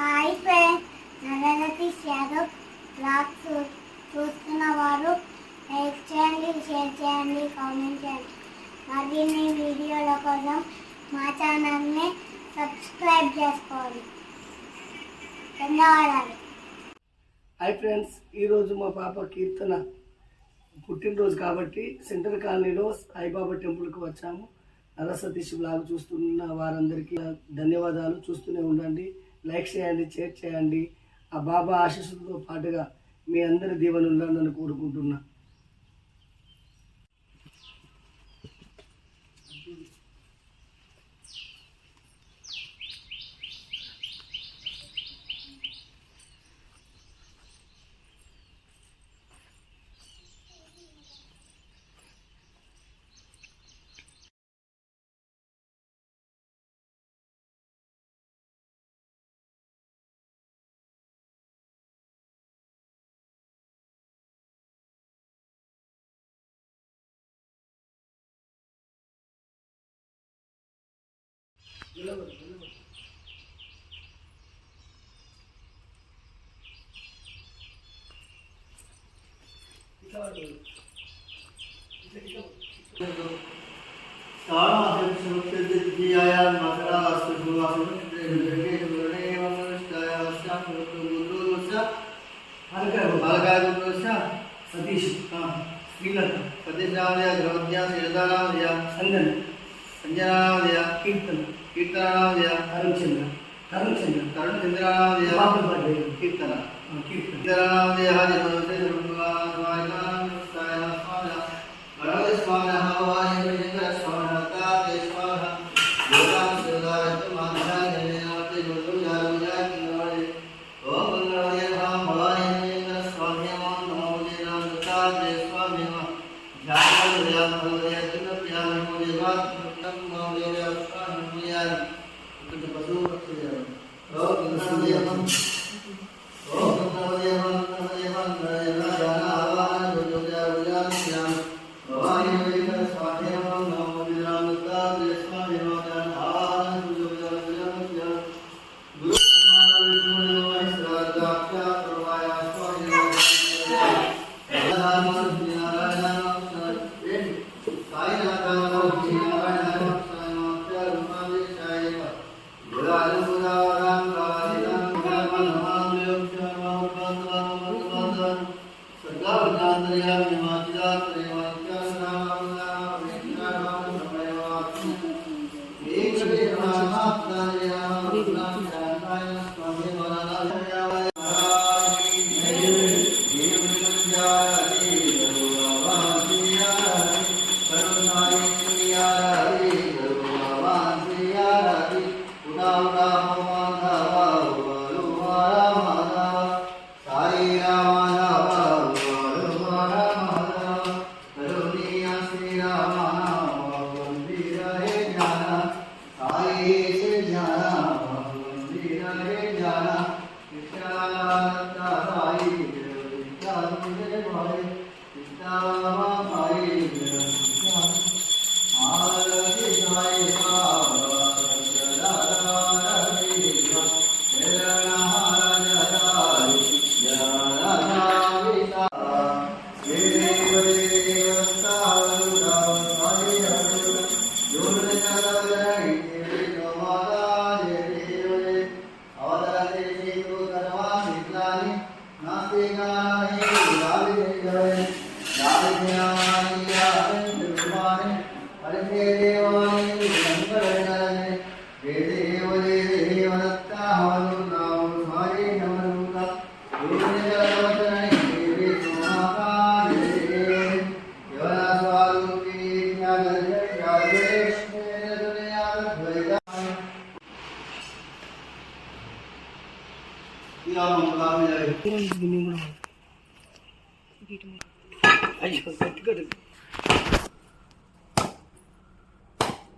Hi friend నరనతీష్ Yadav vlogs చూస్తున్న వారు లైక్ చేయండి షేర్ చేయండి కామెంట్ చేయండి. మరిన్ని వీడియోల కోసం మా ఛానల్ని సబ్స్క్రైబ్ చేసుకోండి. ధన్యవాదాలు. హాయ్ ఫ్రెండ్స్ ఈరోజు మా పాప కీర్తన పుట్టినరోజు కాబట్టి సెంటర్ కాలనీలో సాయిబాబా టెంపుల్కి వచ్చాము. నరసతీష్ బ్లాగ్ చూస్తున్న వారందరికీ ధన్యవాదాలు. చూస్తూనే ఉండండి. లైక్ చేయండి షేర్ చేయండి. ఆ బాబా ఆశీస్సులతో పాటుగా మీ అందరి దీవెనలను కోరుకుంటున్నాను सतीश हाँ। श्रीलंका सतीश नाम लिया ग्रवद्या श्रीदा नाम लिया संजन संजय नाम लिया कीर्तन ಕೀರ್ತನಾವ್ಯ ಹರಿಶ್ಚಂದ್ರ ಹರಿಶ್ಚಂದ್ರ ಕರುಣಚಂದ್ರಾವ್ಯ ಕೀರ್ತನ. ಕೀರ್ತನಾವ್ಯ ಹರಿ Kita pasukan kita. Oh, kita pasukan. అయ్యో గట్టి గట్టి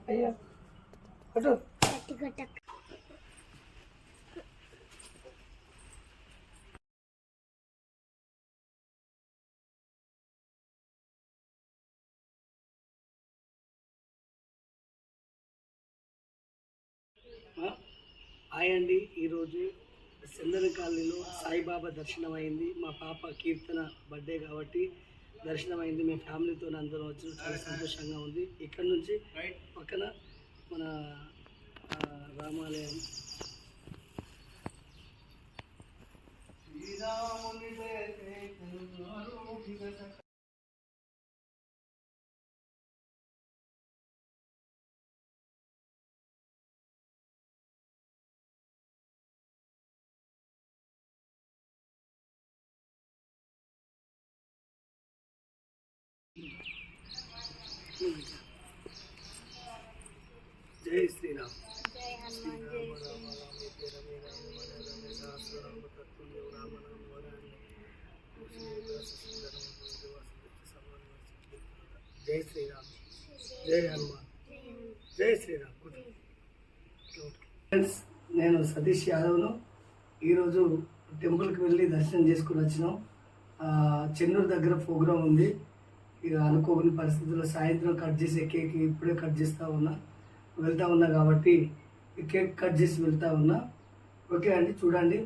అయ్యా అటు హాయ్ అండి ఈరోజు చందన కాలనీలో సాయిబాబా దర్శనం అయింది మా పాప కీర్తన బర్త్డే కాబట్టి దర్శనం అయింది మేము ఫ్యామిలీతో అందరం వచ్చిన చాలా సంతోషంగా ఉంది. ఇక్కడ నుంచి పక్కన మన ఆ, రామాలయం. జై శ్రీరామ్. జై శ్రీరామ్ జై హనుమాన్. జై శ్రీరామ్. ఫ్రెండ్స్ నేను సతీష్ యాదవ్ను. ఈరోజు టెంపుల్కి వెళ్ళి దర్శనం చేసుకుని వచ్చినాం. ఆ, చెన్నూరు దగ్గర ప్రోగ్రాం ఉంది. ఇక అనుకోని పరిస్థితుల్లో సాయంత్రం కట్ చేసే కేక్ ఇప్పుడే కట్ చేస్తూ ఉన్నా. వెళ్తా ఉన్నా కాబట్టి కేక్ కట్ చేసి వెళ్తా ఉన్నా. ఓకే అండి చూడండి.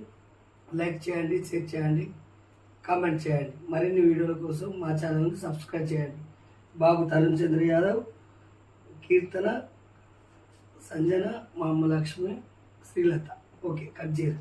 లైక్ చేయండి షేర్ చేయండి కామెంట్ చేయండి. మరిన్ని వీడియోల కోసం మా ఛానల్ని సబ్స్క్రైబ్ చేయండి. బాబు తరుణ్ చంద్ర యాదవ్ కీర్తన సంజన మా లక్ష్మి శ్రీలత. ఓకే కట్ చేయరు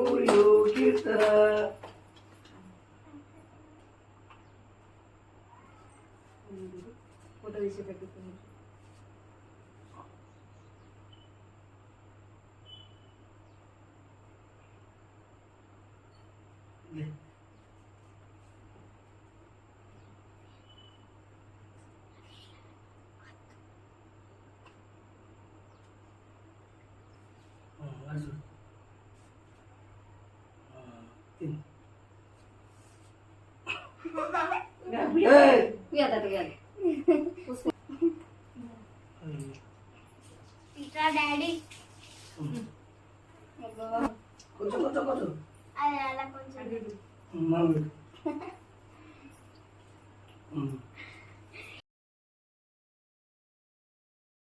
అర్జున్ తిను ఏయ్! ఇట్లా డాడీ కొంచెం కొంచెం కొంచెం అది అలా కొంచెం మామూలు